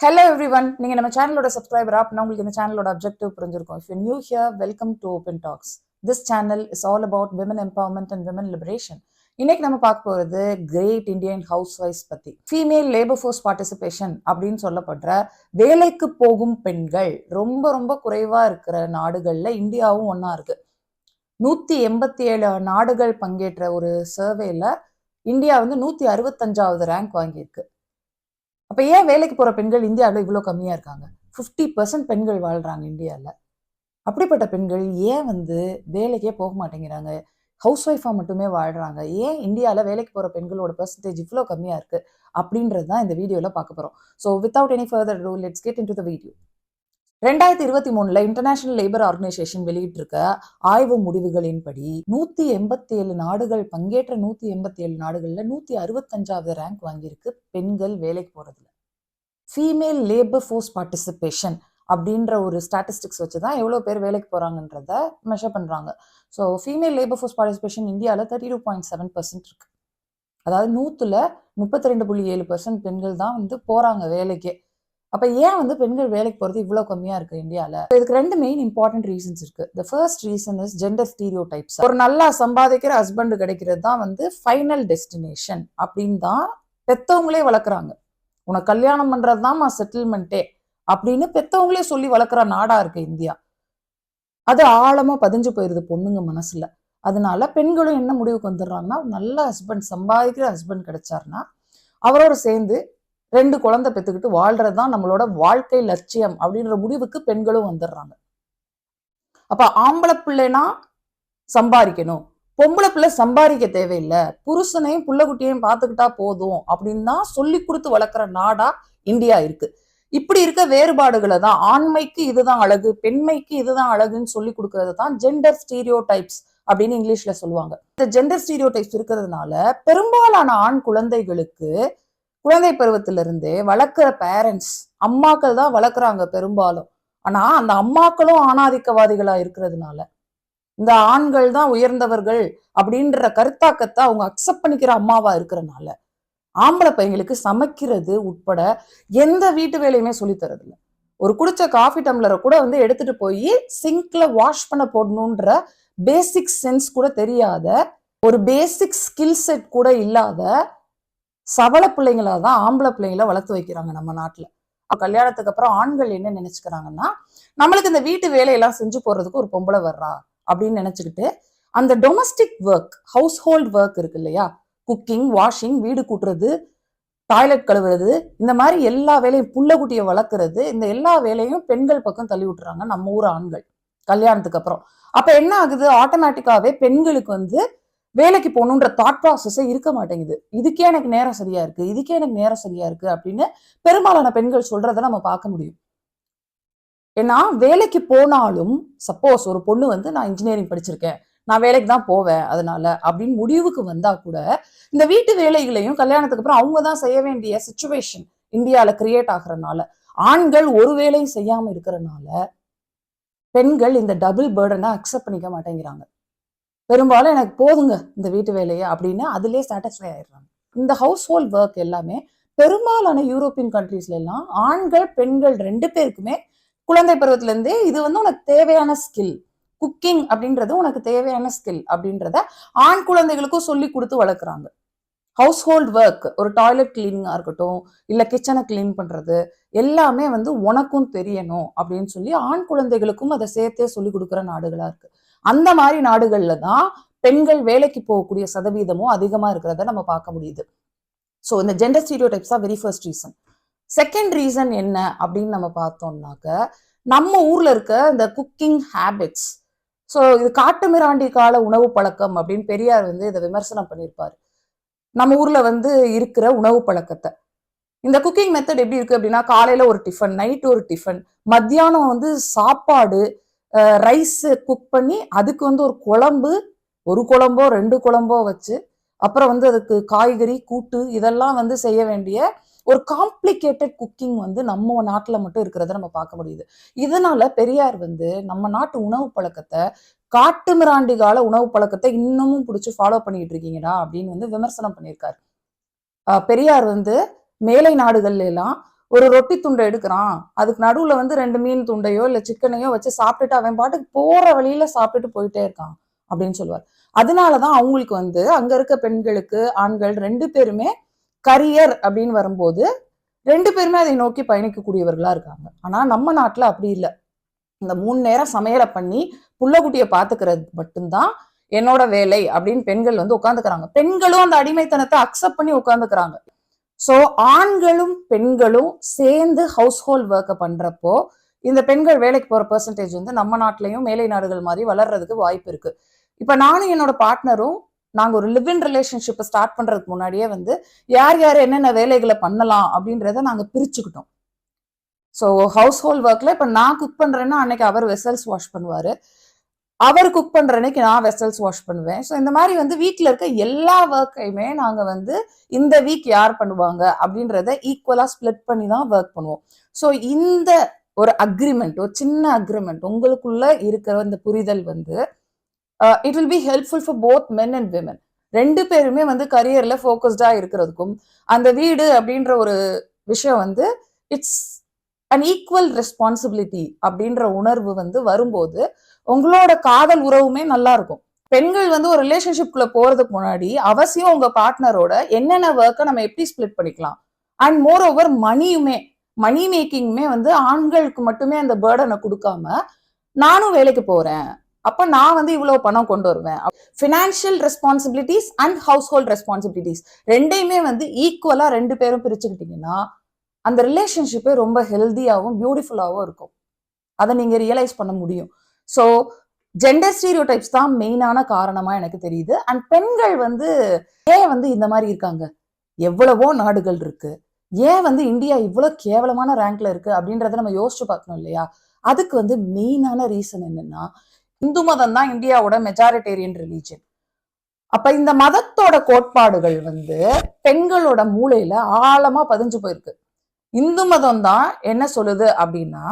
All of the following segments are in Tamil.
ஹலோ எவ்ரி ஒன் நீங்க நம்ம சேனலோட சப்ஸ்கிரைபர் அப்படின்னா உங்களுக்கு இந்த சேனலோட அப்ஜெக்டிவ் புரிஞ்சிருக்கும். If you new here welcome to open talks this channel is all about women empowerment and women liberation இன்னைக்கு நம்ம பார்க்க போறது கிரேட் இந்தியன் ஹவுஸ் ஒய்ஃப் பத்தி. ஃபீமேல் லேபர் ஃபோர்ஸ் பார்ட்டிசிபேஷன் அப்படின்னு சொல்லப்படுற வேலைக்கு போகும் பெண்கள் ரொம்ப ரொம்ப குறைவா இருக்கிற நாடுகள்ல இந்தியாவும் ஒன்றா இருக்கு. நூத்தி எண்பத்தி ஏழு நாடுகள் பங்கேற்ற ஒரு சர்வேல இந்தியா வந்து நூத்தி அறுபத்தஞ்சாவது ரேங்க் வாங்கியிருக்கு. அப்போ ஏன் வேலைக்கு போகிற பெண்கள் இந்தியாவில் இவ்வளோ கம்மியாக இருக்காங்க? ஃபிஃப்டி பர்சன்ட் பெண்கள் வாழ்கிறாங்க இந்தியாவில். அப்படிப்பட்ட பெண்கள் ஏன் வந்து வேலைக்கே போக மாட்டேங்கிறாங்க? ஹவுஸ் ஒய்ஃபாக மட்டுமே வாழ்கிறாங்க ஏன் இந்தியாவில் வேலைக்கு போகிற பெண்களோட பர்சன்டேஜ் இவ்வளோ கம்மியாக இருக்குது அப்படின்றது தான் இந்த வீடியோவில் பார்க்க போகிறோம் so without any further rule let's get into the video ரெண்டாயிரத்தி இருபத்தி மூணுல இன்டர்நேஷனல் லேபர் ஆர்கனைசேஷன் வெளியிட்டிருக்க ஆய்வு முடிவுகளின்படி நூத்தி எண்பத்தி ஏழு நாடுகள் பங்கேற்ற நூத்தி எண்பத்தி ஏழு நாடுகள்ல நூத்தி அறுபத்தஞ்சாவது ரேங்க் வாங்கியிருக்கு பெண்கள் வேலைக்கு போறதுல. ஃபீமேல் லேபர் ஃபோர்ஸ் பார்ட்டிசிபேஷன் அப்படின்ற ஒரு ஸ்டாட்டிஸ்டிக்ஸ் வச்சு தான் எவ்வளோ பேர் வேலைக்கு போகிறாங்கன்றத மெஷர் பண்ணுறாங்க so female labour force participation இந்தியாவில் thirty two point seven percent இருக்குது அதாவது நூற்றுல முப்பத்தி ரெண்டு புள்ளி ஏழு பர்சன்ட் பெண்கள் தான் வந்து போகிறாங்க வேலைக்கே. அப்போ ஏன் வந்து பெண்கள் வேலைக்கு போகிறது இவ்வளோ கம்மியாக இருக்குது இந்தியாவில் இதுக்கு ரெண்டு மெயின் இம்பார்ட்டன்ட் ரீசன்ஸ் இருக்கு. The first reason is gender stereotypes ஒரு நல்லா சம்பாதிக்கிற ஹஸ்பண்ட் கிடைக்கிறது தான் வந்து ஃபைனல் டெஸ்டினேஷன் அப்படின்னு தான் பெத்தவங்களே வளர்க்குறாங்க. உனக்கு கல்யாணம் பண்ணுறது தான் செட்டில்மெண்ட்டே அப்படின்னு பெத்தவங்களே சொல்லி வளர்க்குற நாடா இருக்கு இந்தியா. அது ஆழமா பதிஞ்சு போயிருது பொண்ணுங்க மனசுல. அதனால பெண்களும் என்ன முடிவுக்கு வந்துடுறாங்கன்னா நல்ல ஹஸ்பண்ட் சம்பாதிக்கிற ஹஸ்பண்ட் கிடைச்சாருன்னா அவரோட சேர்ந்து ரெண்டு குழந்தை பெற்றுக்கிட்டு வாழ்றது தான் நம்மளோட வாழ்க்கை லட்சியம் அப்படின்ற முடிவுக்கு பெண்களும் வந்துடுறாங்க. அப்ப ஆம்பளை பிள்ளைனா சம்பாதிக்கணும். பொம்பளை பிள்ளை சம்பாதிக்க தேவையில்லை. புருஷனையும் புள்ளக்குட்டியையும் பார்த்துக்கிட்டா போதும் அப்படின்னு தான் சொல்லி கொடுத்து வளர்க்குற நாடா இந்தியா இருக்கு. இப்படி இருக்க வேறுபாடுகளை தான் ஆண்மைக்கு இதுதான் அழகு பெண்மைக்கு இதுதான் அழகுன்னு சொல்லி கொடுக்கறது தான் ஜெண்டர் ஸ்டீரியோ டைப்ஸ் அப்படின்னு இங்கிலீஷ்ல சொல்லுவாங்க. இந்த ஜெண்டர் ஸ்டீரியோ டைப்ஸ் இருக்கிறதுனால பெரும்பாலான ஆண் குழந்தைகளுக்கு குழந்தை பருவத்திலிருந்தே வளர்க்குற பேரண்ட்ஸ் அம்மாக்கள் தான் வளர்க்குறாங்க பெரும்பாலும். ஆனா அந்த அம்மாக்களும் ஆணாதிக்கவாதிகளா இருக்கிறதுனால இந்த ஆண்கள் தான் உயர்ந்தவர்கள் அப்படின்ற கருத்தாக்கத்தை அவங்க அக்செப்ட் பண்ணிக்கிற அம்மாவா இருக்கிறனால ஆம்பளை பையங்களுக்கு சமைக்கிறது உட்பட எந்த வீட்டு வேலையுமே சொல்லித்தரதில்ல ஒரு குடிச்ச காஃபி டம்ளரை கூட வந்து எடுத்துட்டு போய் சிங்க்ல வாஷ் பண்ண போடணுன்ற பேசிக் சென்ஸ் கூட தெரியாத ஒரு பேசிக் ஸ்கில் செட் கூட இல்லாத சவள பிள்ளைங்கள தான் ஆம்பளை பிள்ளைங்கள வளர்த்து வைக்கிறாங்க நம்ம நாட்டில். கல்யாணத்துக்கு அப்புறம் ஆண்கள் என்ன நினைச்சுக்கிறாங்கன்னா நம்மளுக்கு இந்த வீட்டு வேலையெல்லாம் செஞ்சு போறதுக்கு ஒரு பொம்பளை வர்றா அப்படின்னு நினைச்சுக்கிட்டு அந்த domestic work household work இருக்கு இல்லையா? குக்கிங் வாஷிங் வீடு கூட்டுறது டாய்லெட் கழுவுறது இந்த மாதிரி எல்லா வேலையும் புள்ளக்குட்டியை வளர்க்குறது இந்த எல்லா வேலையும் பெண்கள் பக்கம் தள்ளி விட்டுறாங்க நம்ம ஊர் ஆண்கள் கல்யாணத்துக்கு அப்புறம். அப்ப என்ன ஆகுது? ஆட்டோமேட்டிக்காவே பெண்களுக்கு வந்து வேலைக்கு போகணுன்ற தாட் ப்ராசஸே இருக்க மாட்டேங்குது. இதுக்கே எனக்கு நேரம் சரியா இருக்கு இதுக்கே எனக்கு நேரம் சரியா இருக்கு அப்படின்னு பெரும்பாலான பெண்கள் சொல்றதை நம்ம பார்க்க முடியும். ஏன்னா வேலைக்கு போனாலும் சப்போஸ் ஒரு பொண்ணு வந்து நான் இன்ஜினியரிங் படிச்சிருக்கேன் நான் வேலைக்கு தான் போவேன் அதனால அப்படின்னு முடிவுக்கு வந்தா கூட இந்த வீட்டு வேலைகளையும் கல்யாணத்துக்கு அப்புறம் அவங்க தான் செய்ய வேண்டிய சுச்சுவேஷன் இந்தியாவில் கிரியேட் ஆகுறதுனால ஆண்கள் ஒரு வேலையும் செய்யாம இருக்கிறனால பெண்கள் இந்த டபுள் பேர்டனை அக்செப்ட் பண்ணிக்க மாட்டேங்கிறாங்க. பெரும்பாலும் எனக்கு போதுங்க இந்த வீட்டு வேலையை அப்படின்னு அதுலேயே சாட்டிஸ்ஃபை ஆயிடுறாங்க. இந்த ஹவுஸ் ஹோல்ட் ஒர்க் எல்லாமே பெரும்பாலான யூரோப்பியன் கண்ட்ரீஸ்ல எல்லாம் ஆண்கள் பெண்கள் ரெண்டு பேருக்குமே குழந்தை பருவத்திலேருந்தே இது வந்து உனக்கு தேவையான ஸ்கில் குக்கிங் அப்படின்றது உனக்கு தேவையான ஸ்கில் அப்படின்றத ஆண் குழந்தைகளுக்கும் சொல்லி கொடுத்து வளர்க்குறாங்க. ஹவுஸ் ஹோல்ட் ஒர்க் ஒரு டாய்லெட் கிளீனிங்காக இருக்கட்டும் இல்லை கிச்சனை கிளீன் பண்ணுறது எல்லாமே வந்து உனக்கும் தெரியணும் அப்படின்னு சொல்லி ஆண் குழந்தைகளுக்கும் அதை சேர்த்தே சொல்லி கொடுக்குற நாடுகளாக இருக்குது அந்த மாதிரி நாடுகள்ல தான் பெண்கள் வேலைக்கு போகக்கூடிய சதவீதமும் அதிகமா இருக்கிறத நம்ம பார்க்க முடியுது. ஸோ இந்த ஜெண்டர் ஸ்டீரியோ டைப்ஸ் தான் very first reason second reason என்ன அப்படின்னு நம்ம பார்த்தோம்னாக்க நம்ம ஊர்ல இருக்க இந்த குக்கிங் ஹேபிட்ஸ் ஸோ இது காட்டுமிராண்டி கால உணவு பழக்கம் அப்படின்னு பெரியார் வந்து இதை விமர்சனம் பண்ணியிருப்பாரு. நம்ம ஊர்ல வந்து இருக்கிற உணவு பழக்கத்தை. இந்த குக்கிங் மெத்தட் எப்படி இருக்கு அப்படின்னா காலையில ஒரு டிஃபன் நைட் ஒரு டிஃபன் மத்தியானம் வந்து சாப்பாடு ரைஸ் குக் பண்ணி அதுக்கு வந்து ஒரு குழம்பு ஒரு குழம்போ ரெண்டு குழம்போ வச்சு அப்புறம் வந்து அதுக்கு காய்கறி கூட்டு இதெல்லாம் வந்து செய்ய வேண்டிய ஒரு காம்ப்ளிகேட்டட் குக்கிங் வந்து நம்ம நாட்டில் மட்டும் இருக்கிறத நம்ம பார்க்க முடியுது. இதனால பெரியார் வந்து நம்ம நாட்டு உணவு பழக்கத்தை காட்டு மிராண்டி கால உணவு பழக்கத்தை இன்னமும் பிடிச்சி ஃபாலோ பண்ணிட்டு இருக்கீங்கடா அப்படின்னு வந்து விமர்சனம் பண்ணியிருக்காரு. பெரியார் வந்து மேலை நாடுகள்ல எல்லாம் ஒரு ரொட்டி துண்டை எடுக்கிறான். அதுக்கு நடுவுல வந்து ரெண்டு மீன் துண்டையோ இல்ல சிக்கனையோ வச்சு சாப்பிட்டுட்டு அவன் பாட்டுக்கு போற வழியில சாப்பிட்டுட்டு போயிட்டே இருக்கான் அப்படின்னு சொல்லுவார். அதனாலதான் அவங்களுக்கு வந்து அங்க இருக்க பெண்களுக்கு ஆண்கள் ரெண்டு பேருமே கரியர் அப்படின்னு வரும்போது ரெண்டு பேருமே அதை நோக்கி பயணிக்கக்கூடியவர்களா இருக்காங்க. ஆனா நம்ம நாட்டுல அப்படி இல்லை. இந்த மூணு நேரம் சமையலை பண்ணி புள்ளக்குட்டியை பாத்துக்கிறது மட்டும்தான் என்னோட வேலை அப்படின்னு பெண்கள் வந்து உட்காந்துக்கிறாங்க பெண்களும் அந்த அடிமைத்தனத்தை அக்செப்ட் பண்ணி உட்காந்துக்கிறாங்க ஸோ ஆண்களும் பெண்களும் சேர்ந்து ஹவுஸ் ஹோல்ட் ஒர்க்கை பண்ணுறப்போ இந்த பெண்கள் வேலைக்கு போகிற பெர்சன்டேஜ் வந்து நம்ம நாட்டிலையும் மேலை நாடுகள் மாதிரி வளர்றதுக்கு வாய்ப்பு இருக்கு. இப்போ நானும் என்னோட பார்ட்னரும் நாங்கள் ஒரு லிவ் இன் ரிலேஷன்ஷிப்பை ஸ்டார்ட் பண்ணுறதுக்கு முன்னாடியே வந்து யார் யார் என்னென்ன வேலைகளை பண்ணலாம் அப்படின்றத நாங்கள் பிரிச்சுக்கிட்டோம். ஸோ ஹவுஸ் ஹோல்ட் ஒர்க்கில் இப்போ நான் குக் பண்ணுறேன்னா அன்னைக்கு அவர் வெசல்ஸ் வாஷ் பண்ணுவார். அவர் குக் பண்ற அன்னைக்கு நான் வெசல்ஸ் வாஷ் பண்ணுவேன். ஸோ இந்த மாதிரி வந்து வீட்டில் இருக்க எல்லா ஒர்க்கையுமே நாங்கள் வந்து இந்த வீக் யார் பண்ணுவாங்க அப்படின்றத ஈக்குவலா ஸ்ப்ளிட் பண்ணி தான் ஒர்க் பண்ணுவோம். ஸோ இந்த ஒரு அக்ரிமெண்ட் ஒரு சின்ன அக்ரிமெண்ட் உங்களுக்குள்ள இருக்கிற இந்த புரிதல் வந்து it will be helpful for both men and women ரெண்டு பேருமே வந்து கரியர்ல ஃபோக்கஸ்டா இருக்கிறதுக்கும் அந்த வீடு அப்படின்ற ஒரு விஷயம் வந்து இட்ஸ் அன் ஈக்குவல் ரெஸ்பான்சிபிலிட்டி அப்படின்ற உணர்வு வந்து வரும்போது உங்களோட காதல் உறவுமே நல்லா இருக்கும். பெண்கள் வந்து ஒரு ரிலேஷன்ஷிப்குள்ள போறதுக்கு முன்னாடி அவசியம் உங்க பார்ட்னரோட என்னென்ன ஒர்க்கை நம்ம எப்படி ஸ்ப்ளிட் பண்ணிக்கலாம்? அண்ட் மோர் ஓவர் மணியுமே மணி மேக்கிங்குமே வந்து ஆண்களுக்கு மட்டுமே அந்த பேர்டனை கொடுக்காம நானும் வேலைக்கு போறேன். அப்ப நான் வந்து இவ்வளவு பணம் கொண்டு வருவேன். Financial responsibilities and household responsibilities ரெண்டையுமே வந்து ஈக்குவலா ரெண்டு பேரும் பிரிச்சுக்கிட்டீங்கன்னா அந்த ரிலேஷன்ஷிப்பே ரொம்ப ஹெல்த்தியாகவும் பியூட்டிஃபுல்லாகவும் இருக்கும். அதை நீங்க ரியலைஸ் பண்ண முடியும். ஸோ ஜெண்டர் ஸ்டீரியோ டைப்ஸ் தான் மெயினான காரணமா எனக்கு தெரியுது. அண்ட் பெண்கள் வந்து ஏன் வந்து இந்த மாதிரி இருக்காங்க? எவ்வளவோ நாடுகள் இருக்கு. ஏன் வந்து இந்தியா இவ்வளோ கேவலமான ரேங்க்ல இருக்கு அப்படின்றத நம்ம யோசிச்சு பார்க்கணும் இல்லையா? அதுக்கு வந்து மெயினான ரீசன் என்னன்னா இந்து மதம் தான் இந்தியாவோட மெஜாரிட்டேரியன் ரிலீஜன் அப்ப இந்த மதத்தோட கோட்பாடுகள் வந்து பெண்களோட மூளையில ஆழமா பதிஞ்சு போயிருக்கு. இந்து மதம் தான் என்ன சொல்லுது அப்படின்னா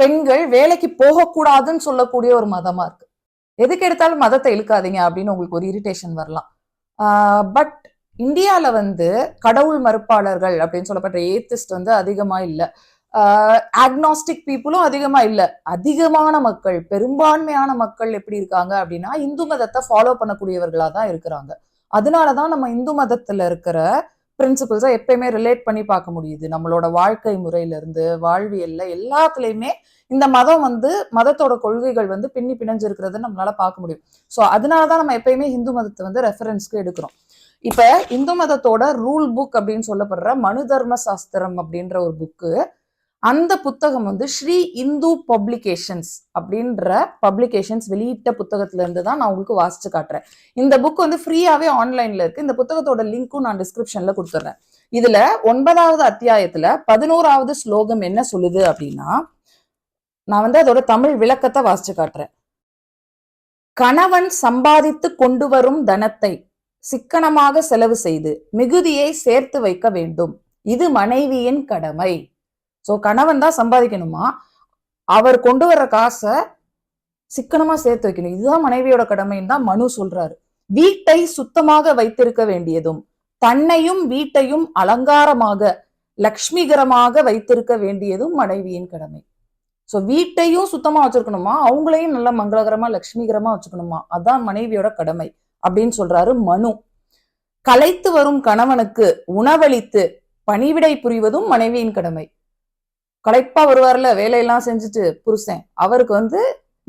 பெண்கள் வேலைக்கு போகக்கூடாதுன்னு சொல்லக்கூடிய ஒரு மதமா இருக்கு. எதுக்கு எடுத்தாலும் மதத்தை இழுக்காதீங்க அப்படின்னு உங்களுக்கு ஒரு இரிட்டேஷன் வரலாம். பட் இந்தியாவில் வந்து கடவுள் மறுப்பாளர்கள் அப்படின்னு சொல்லப்பட்ட ஏத்திஸ்ட் வந்து அதிகமாக இல்லை. ஆக்னாஸ்டிக் பீப்புளும் அதிகமாக இல்லை. அதிகமான மக்கள் பெரும்பான்மையான மக்கள் எப்படி இருக்காங்க அப்படின்னா இந்து மதத்தை ஃபாலோ பண்ணக்கூடியவர்களாக தான் இருக்கிறாங்க. அதனால தான் நம்ம இந்து மதத்தில் இருக்கிற பிரின்சிபிள்ஸை எப்பயுமே ரிலேட் பண்ணி பார்க்க முடியுது. நம்மளோட வாழ்க்கை முறையிலேருந்து வாழ்வியல்ல எல்லாத்துலேயுமே இந்த மதம் வந்து மதத்தோட கொள்கைகள் வந்து பின்னி பிணைஞ்சிருக்கிறத நம்மளால பார்க்க முடியும். ஸோ அதனாலதான் நம்ம எப்பயுமே இந்து மதத்தை வந்து ரெஃபரன்ஸ்க்கு எடுக்கிறோம். இப்ப இந்து மதத்தோட ரூல் புக் அப்படின்னு சொல்லப்படுற மனு தர்ம சாஸ்திரம் அப்படின்ற ஒரு புக்கு அந்த புத்தகம் வந்து ஸ்ரீ இந்து பப்ளிகேஷன்ஸ் அப்படின்ற பப்ளிகேஷன்ஸ் வெளியிட்ட புத்தகத்துல இருந்து தான் நான் உங்களுக்கு வாசிச்சு காட்டுறேன். இந்த புக் வந்து ஃப்ரீயாவே ஆன்லைன்ல இருக்கு. இந்த புத்தகத்தோட லிங்க்கும் நான் டிஸ்கிரிப்ஷன்ல கொடுத்துட்றேன் இதுல ஒன்பதாவது அத்தியாயத்துல பதினோராவது ஸ்லோகம் என்ன சொல்லுது அப்படின்னா நான் வந்து அதோட தமிழ் விளக்கத்தை வாசிச்சு காட்டுறேன். கணவன் சம்பாதித்து கொண்டு வரும் தனத்தை சிக்கனமாக செலவு செய்து மிகுதியை சேர்த்து வைக்க வேண்டும். இது மனைவியின் கடமை. ஸோ கணவன் தான் சம்பாதிக்கணுமா? அவர் கொண்டு வர்ற காசை சிக்கனமா சேர்த்து வைக்கணும். இதுதான் மனைவியோட கடமைன்னு தான் மனு சொல்றாரு. வீட்டை சுத்தமாக வைத்திருக்க வேண்டியதும் தன்னையும் வீட்டையும் அலங்காரமாக லக்ஷ்மிகரமாக வைத்திருக்க வேண்டியதும் மனைவியின் கடமை. ஸோ வீட்டையும் சுத்தமா வச்சிருக்கணுமா? அவங்களையும் நல்ல மங்களகரமா லக்ஷ்மிகரமா வச்சுக்கணுமா? அதான் மனைவியோட கடமை அப்படின்னு சொல்றாரு மனு. கலைத்து வரும் கணவனுக்கு உணவளித்து பணிவிடை புரிவதும் மனைவியின் கடமை. களைப்பா வருவார்ல வேலையெல்லாம் செஞ்சுட்டு புருஷன். அவருக்கு வந்து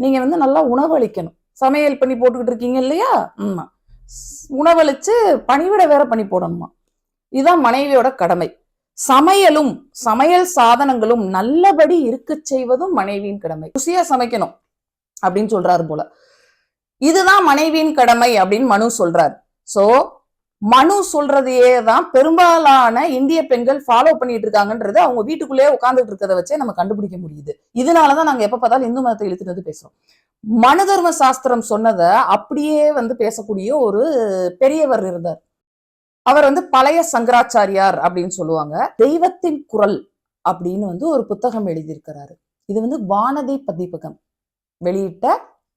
நீங்க வந்து நல்லா உணவளிக்கணும். சமையல் பண்ணி போட்டுக்கிட்டு இருக்கீங்க இல்லையா? ஆமா. உணவளிச்சு பணிவிட வேற பண்ணி போடணுமா? இதுதான் மனைவியோட கடமை. சமையலும் சமையல் சாதனங்களும் நல்லபடி இருக்க செய்வதும் மனைவியின் கடமை. ருசியா சமைக்கணும் அப்படின்னு சொல்றாரு போல. இதுதான் மனைவியின் கடமை அப்படின்னு மனு சொல்றாரு. சோ மனு சொல்றதையே தான் பெரும்பாலான இந்திய பெண்கள் ஃபாலோ பண்ணிட்டு இருக்காங்கன்றது அவங்க வீட்டுக்குள்ளேயே உட்காந்துட்டு இருக்கிறத வச்சே நம்ம கண்டுபிடிக்க முடியுது. இதனாலதான் நாங்க எப்ப பார்த்தாலும் இந்து மதத்தை இழுத்துட்டு வந்து பேசுறோம். மனு தர்ம சாஸ்திரம் சொன்னதை அப்படியே வந்து பேசக்கூடிய ஒரு பெரியவர் இருந்தார். அவர் வந்து பழைய சங்கராச்சாரியார் அப்படின்னு சொல்லுவாங்க. தெய்வத்தின் குரல் அப்படின்னு வந்து ஒரு புத்தகம் எழுதியிருக்கிறாரு. இது வந்து வானதி பதிப்பகம். வெளியிட்ட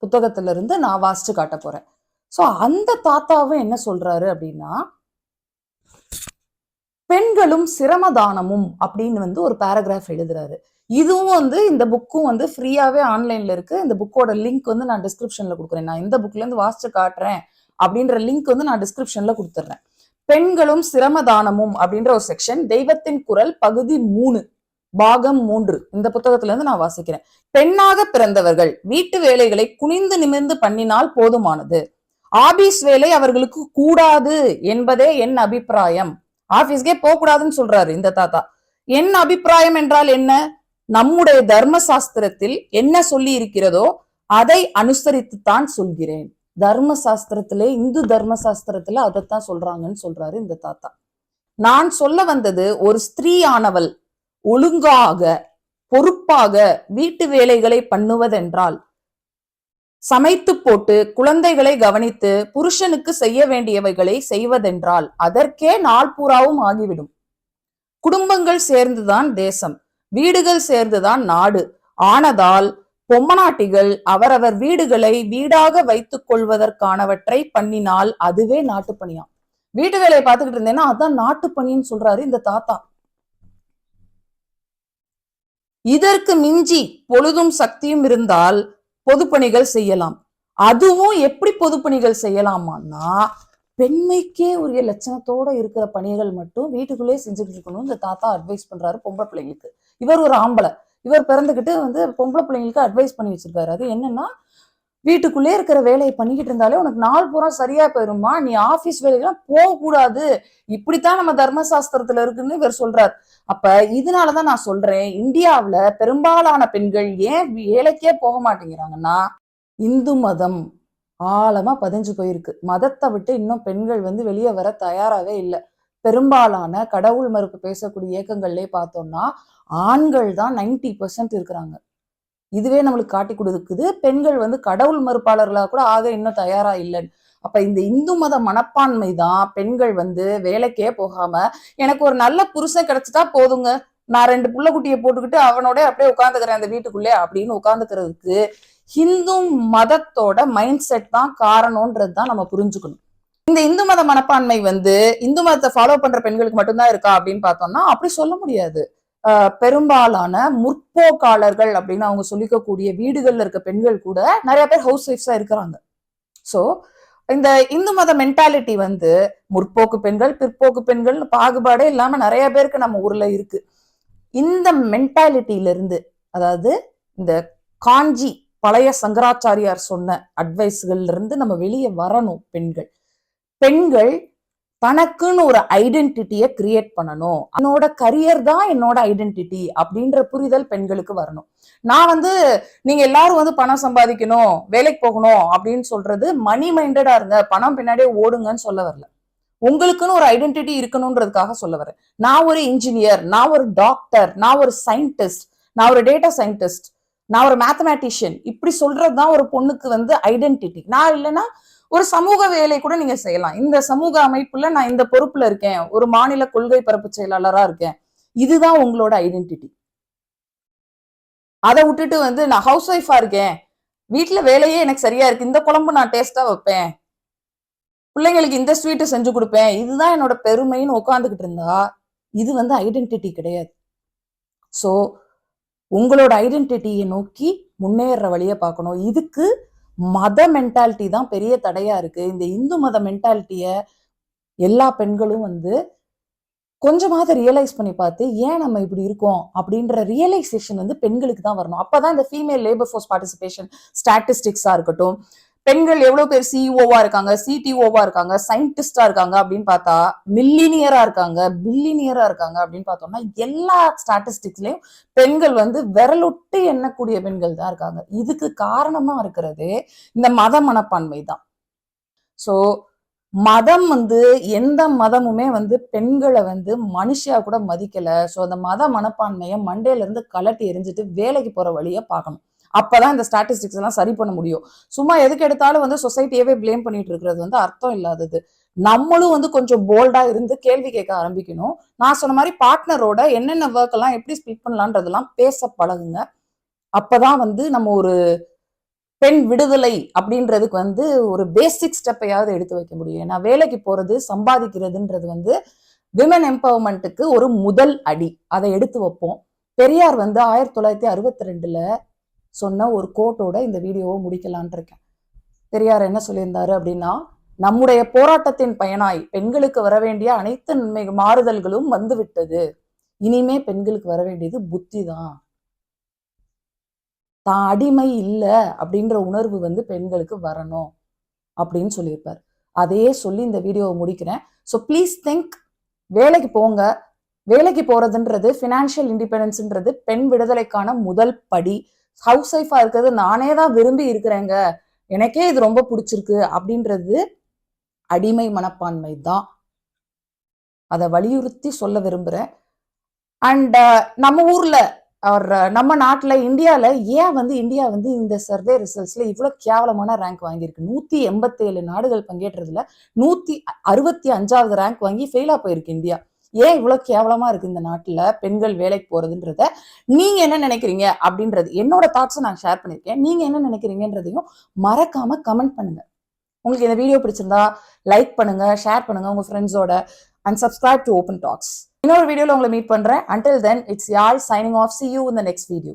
புத்தகத்திலிருந்து நான் வாசிச்சு காட்ட போறேன். ஸோ அந்த தாத்தாவும் என்ன சொல்றாரு அப்படின்னா பெண்களும் சிரமதானமும் அப்படின்னு வந்து ஒரு பேராகிராஃப் எழுதுறாரு. இதுவும் வந்து இந்த புக்கும் வந்து ஃப்ரீயாவே ஆன்லைன்ல இருக்கு. இந்த புக்கோட லிங்க் வந்து நான் டிஸ்கிரிப்ஷன்ல கொடுக்குறேன். நான் இந்த புக்ல இருந்து வாசிச்சு காட்டுறேன் அப்படின்ற லிங்க் வந்து நான் டிஸ்கிரிப்ஷன்ல கொடுத்துட்றேன் பெண்களும் சிரமதானமும் அப்படின்ற ஒரு செக்ஷன் தெய்வத்தின் குரல் பகுதி மூணு பாகம் மூன்று. இந்த புத்தகத்துல இருந்து நான் வாசிக்கிறேன். பெண்ணாக பிறந்தவர்கள் வீட்டு வேலைகளை குனிந்து நிமிர்ந்து பண்ணினால் போதுமானது. ஆபீஸ் வேலை அவர்களுக்கு கூடாது என்பதே என் அபிப்பிராயம். ஆபீஸ்க்கே போக கூடாதுன்னு சொல்றாரு இந்த தாத்தா. என் அபிப்பிராயம் என்றால் என்ன? நம்முடைய தர்ம சாஸ்திரத்தில் என்ன சொல்லி இருக்கிறதோ அதை அனுசரித்துத்தான் சொல்கிறேன். தர்ம சாஸ்திரத்திலே இந்து தர்ம சாஸ்திரத்துல அதைத்தான் சொல்றாங்கன்னு சொல்றாரு இந்த தாத்தா. நான் சொல்ல வந்தது ஒரு ஸ்திரீயானவள் ஒழுங்காக பொறுப்பாக வீட்டு வேலைகளை பண்ணுவதென்றால் சமைத்து போட்டு குழந்தைகளை கவனித்து புருஷனுக்கு செய்ய வேண்டியவைகளை செய்வதென்றால் அதற்கே நாள் பூராவும் ஆகிவிடும். குடும்பங்கள் சேர்ந்துதான் தேசம் வீடுகள் சேர்ந்துதான் நாடு. ஆனதால் பொம்மநாட்டிகள் அவரவர் வீடுகளை வீடாக வைத்துக் கொள்வதற்கானவற்றை பண்ணினால் அதுவே நாட்டுப்பணியாம் வீட்டு வேலையை பார்த்துக்கிட்டு இருந்தேன்னா அதான் நாட்டுப்பணின்னு சொல்றாரு இந்த தாத்தா. இதற்கு மிஞ்சி பொழுதும் சக்தியும் இருந்தால் பொதுப்பணிகள் செய்யலாம். அதுவும் எப்படி பொதுப்பணிகள் செய்யலாமான்னா பெண்மைக்கே உரிய லட்சணத்தோட இருக்கிற பணிகள் மட்டும் வீட்டுக்குள்ளேயே செஞ்சுக்கிட்டு இருக்கணும். இந்த தாத்தா அட்வைஸ் பண்றாரு பொம்பளை பிள்ளைங்களுக்கு. இவர் ஒரு ஆம்பளை. இவர் பிறந்துக்கிட்டு வந்து பொம்பளை பிள்ளைங்களுக்கு அட்வைஸ் பண்ணி வச்சிருக்காரு. அது என்னன்னா வீட்டுக்குள்ளே இருக்கிற வேலையை பண்ணிக்கிட்டு இருந்தாலே உனக்கு நாள் பூரா சரியா போயிருமா நீ ஆபீஸ் வேலைக்கெல்லாம் போகக்கூடாது. இப்படித்தான் நம்ம தர்மசாஸ்திரத்துல இருக்குன்னு இவர் சொல்றார். அப்ப இதனாலதான் நான் சொல்றேன் இந்தியாவில பெரும்பாலான பெண்கள் ஏன் வேலைக்கே போக மாட்டேங்கிறாங்கன்னா இந்து மதம் ஆழமா பதிஞ்சு போயிருக்கு. மதத்தை விட்டு இன்னும் பெண்கள் வந்து வெளியே வர தயாராகவே இல்லை. பெரும்பாலான கடவுள் மறுப்பு பேசக்கூடிய இயக்கங்கள்லேயே பார்த்தோம்னா ஆண்கள் தான் நைன்டி பர்சன்ட் இருக்கிறாங்க. இதுவே நம்மளுக்கு காட்டி கொடுக்குது. பெண்கள் வந்து கடவுள் மறுப்பாளர்களாக கூட ஆக இன்னும் தயாரா இல்லைன்னு. அப்ப இந்த இந்து மத மனப்பான்மை தான் பெண்கள் வந்து வேலைக்கே போகாம எனக்கு ஒரு நல்ல புருஷன் கிடைச்சிட்டா போதுங்க. நான் ரெண்டு புள்ள குட்டியை போட்டுக்கிட்டு அவனோட அப்படியே உட்காந்துக்கிறேன் அந்த வீட்டுக்குள்ளே அப்படின்னு உட்காந்துக்கிறதுக்கு ஹிந்து மதத்தோட மைண்ட் செட் தான் காரணம்ன்றது தான் நம்ம புரிஞ்சுக்கணும். இந்த இந்து மத மனப்பான்மை வந்து இந்து மதத்தை ஃபாலோ பண்ற பெண்களுக்கு மட்டும்தான் இருக்கா அப்படின்னு பார்த்தோம்னா அப்படி சொல்ல முடியாது. பெரும்பாலான முற்போக்காளர்கள் அப்படின்னு அவங்க சொல்லிக்கக்கூடிய வீடுகள்ல இருக்க பெண்கள் கூட நிறைய பேர் ஹவுஸ் ஒய்ஃப்ஸா இருக்கிறாங்க. ஸோ இந்த இந்து மத மென்டாலிட்டி வந்து முற்போக்கு பெண்கள் பிற்போக்கு பெண்கள் பாகுபாடே இல்லாம நிறைய பேருக்கு நம்ம ஊர்ல இருக்கு. இந்த மென்டாலிட்டியில இருந்து அதாவது இந்த காஞ்சி பழைய சங்கராச்சாரியார் சொன்ன அட்வைஸ்கள்ல இருந்து நம்ம வெளியே வரணும் பெண்கள். பெண்கள் தனக்குன்னு ஒரு ஐடென்டிட்டியை கிரியேட் பண்ணணும். என்னோட கரியர் தான் என்னோட ஐடென்டிட்டி அப்படின்ற புரிதல் பெண்களுக்கு வரணும். நான் வந்து நீங்க எல்லாரும் வந்து பணம் சம்பாதிக்கணும் வேலைக்கு போகணும் அப்படின்னு சொல்றது மணி மைண்டடா இருங்க. பணம் பின்னாடியே ஓடுங்கன்னு சொல்ல வரல. உங்களுக்குன்னு ஒரு ஐடென்டிட்டி இருக்கணும்ன்றதுக்காக சொல்ல வரேன். நான் ஒரு இன்ஜினியர் நான் ஒரு டாக்டர் நான் ஒரு சயின்டிஸ்ட் நான் ஒரு டேட்டா சயின்டிஸ்ட் நான் ஒரு மேத்தமேட்டிஷியன் இப்படி சொல்றது தான் ஒரு பொண்ணுக்கு வந்து ஐடென்டிட்டி நான் இல்லைன்னா ஒரு சமூக வேலை கூட நீங்க செய்யலாம். இந்த சமூக அமைப்புல நான் இந்த பொறுப்புல இருக்கேன். ஒரு மாநில கொள்கை பரப்பு செயலாளரா இருக்கேன். இதுதான் உங்களோட ஐடென்டிட்டி அதை விட்டுட்டு வந்து நான் ஹவுஸ் ஒய்ஃபா இருக்கேன். வீட்டுல வேலையே எனக்கு சரியா இருக்கு. இந்த குழம்பு நான் டேஸ்டா வைப்பேன். பிள்ளைங்களுக்கு இந்த ஸ்வீட்டு செஞ்சு கொடுப்பேன். இதுதான் என்னோட பெருமைன்னு உட்காந்துக்கிட்டு இருந்தா இது வந்து ஐடென்டிட்டி கிடையாது. ஸோ உங்களோட ஐடென்டிட்டியை நோக்கி முன்னேற வழியை பார்க்கணும். இதுக்கு மத மென்டாலிட்டி தான் பெரிய தடையா இருக்கு. இந்த இந்து மத மென்டாலிட்டிய எல்லா பெண்களும் வந்து கொஞ்சமாவது ரியலைஸ் பண்ணி பார்த்து ஏன் நம்ம இப்படி இருக்கோம்? அப்படின்ற ரியலைசேஷன் வந்து பெண்களுக்கு தான் வரணும். அப்பதான் இந்த ஃபீமேல் லேபர் ஃபோர்ஸ் பார்ட்டிசிபேஷன் ஸ்டாட்டிஸ்டிக்ஸா இருக்கட்டும் பெண்கள் எவ்வளவு பேர் சிஇஓவா இருக்காங்க சிடிஓவா இருக்காங்க சயின்டிஸ்டா இருக்காங்க அப்படின்னு பார்த்தா மில்லினியரா இருக்காங்க பில்லினியரா இருக்காங்க அப்படின்னு பார்த்தோம்னா எல்லா ஸ்டாட்டிஸ்டிக்ஸ்லயும் பெண்கள் வந்து விரலுட்டு எண்ணக்கூடிய பெண்கள் தான் இருக்காங்க. இதுக்கு காரணமா இருக்கிறது இந்த மத மனப்பான்மை தான். ஸோ மதம் வந்து எந்த மதமுமே வந்து பெண்களை வந்து மனுஷியா கூட மதிக்கல. ஸோ அந்த மத மனப்பான்மையை மண்டையில இருந்து கலட்டி எரிஞ்சிட்டு வேலைக்கு போற வழியை பார்க்கணும். அப்பதான் இந்த ஸ்டாட்டிஸ்டிக்ஸ் எல்லாம் சரி பண்ண முடியும். சும்மா எதுக்கு எடுத்தாலும் வந்து சொசைட்டியவே ப்ளேம் பண்ணிட்டு இருக்கிறது வந்து அர்த்தம் இல்லாதது. நம்மளும் வந்து கொஞ்சம் போல்டா இருந்து கேள்வி கேட்க ஆரம்பிக்கணும். நான் சொன்ன மாதிரி பார்ட்னரோட என்னென்ன ஒர்க் எல்லாம் எப்படி ஸ்பிளிட் பண்ணலான்றதெல்லாம் பேச பழகுங்க. அப்பதான் வந்து நம்ம ஒரு பெண் விடுதலை அப்படின்றதுக்கு வந்து ஒரு பேசிக் ஸ்டெப்பையாவது எடுத்து வைக்க முடியும். ஏன்னா வேலைக்கு போறது சம்பாதிக்கிறதுன்றது வந்து விமன் எம்பவர்மெண்ட்டுக்கு ஒரு முதல் அடி. அதை எடுத்து வைப்போம். பெரியார் வந்து ஆயிரத்தி தொள்ளாயிரத்தி அறுபத்தி ரெண்டுல சொன்ன ஒரு கோட்டோட இந்த வீடியோவை முடிக்கலான் இருக்கேன். பெரியார் என்ன சொல்லியிருந்தாரு அப்படின்னா நம்முடைய போராட்டத்தின் பயனாய் பெண்களுக்கு வர வேண்டிய அனைத்து நன்மை மாறுதல்களும் வந்து விட்டது இனிமே பெண்களுக்கு வர வேண்டியது புத்தி தான் தான் அடிமை இல்லை அப்படின்ற உணர்வு வந்து பெண்களுக்கு வரணும் அப்படின்னு சொல்லியிருப்பார். அதையே சொல்லி இந்த வீடியோவை முடிக்கிறேன். ஸோ ப்ளீஸ் திங்க் வேலைக்கு போங்க. வேலைக்கு போறதுன்றது ஃபினான்ஷியல் இண்டிபெண்டன்ஸ்ன்றது பெண் விடுதலைக்கான முதல் படி. ஹவுஸ் ஒய்ஃபா இருக்கிறது நானே தான் விரும்பி இருக்கிறேங்க. எனக்கே இது ரொம்ப பிடிச்சிருக்கு அப்படின்றது அடிமை மனப்பான்மை தான். அதை வலியுறுத்தி சொல்ல விரும்புகிறேன் அண்ட் uh, நம்ம ஊர்ல அவர் uh, நம்ம நாட்டில் இந்தியாவில் ஏன் வந்து இந்தியா வந்து இந்த சர்வே ரிசல்ட்ஸில் இவ்வளோ கேவலமான ரேங்க் வாங்கியிருக்கு? நூற்றி எண்பத்தேழு நாடுகள் பங்கேற்றதுல நூற்றி அறுபத்தி அஞ்சாவது ரேங்க் வாங்கி ஃபெயிலாக போயிருக்கு இந்தியா. ஏன் இவ்வளவு கேவலமா இருக்கு இந்த நாட்டுல பெண்கள் வேலைக்கு போறதுன்றத? நீங்க என்ன நினைக்கிறீங்க? அப்படின்றது என்னோட தாட்ஸை நான் ஷேர் பண்ணிருக்கேன் நீங்க என்ன நினைக்கிறீங்கன்றதையும் மறக்காம கமெண்ட் பண்ணுங்க. உங்களுக்கு இந்த வீடியோ பிடிச்சிருந்தா லைக் பண்ணுங்க ஷேர் பண்ணுங்க உங்க ஃப்ரெண்ட்ஸோட and subscribe to open talks இன்னொரு வீடியோல உங்களை மீட் பண்றேன். அண்டில் தென் இட்ஸ் யார் சைனிங் ஆஃப் சி யூ இந்த நெக்ஸ்ட் வீடியோ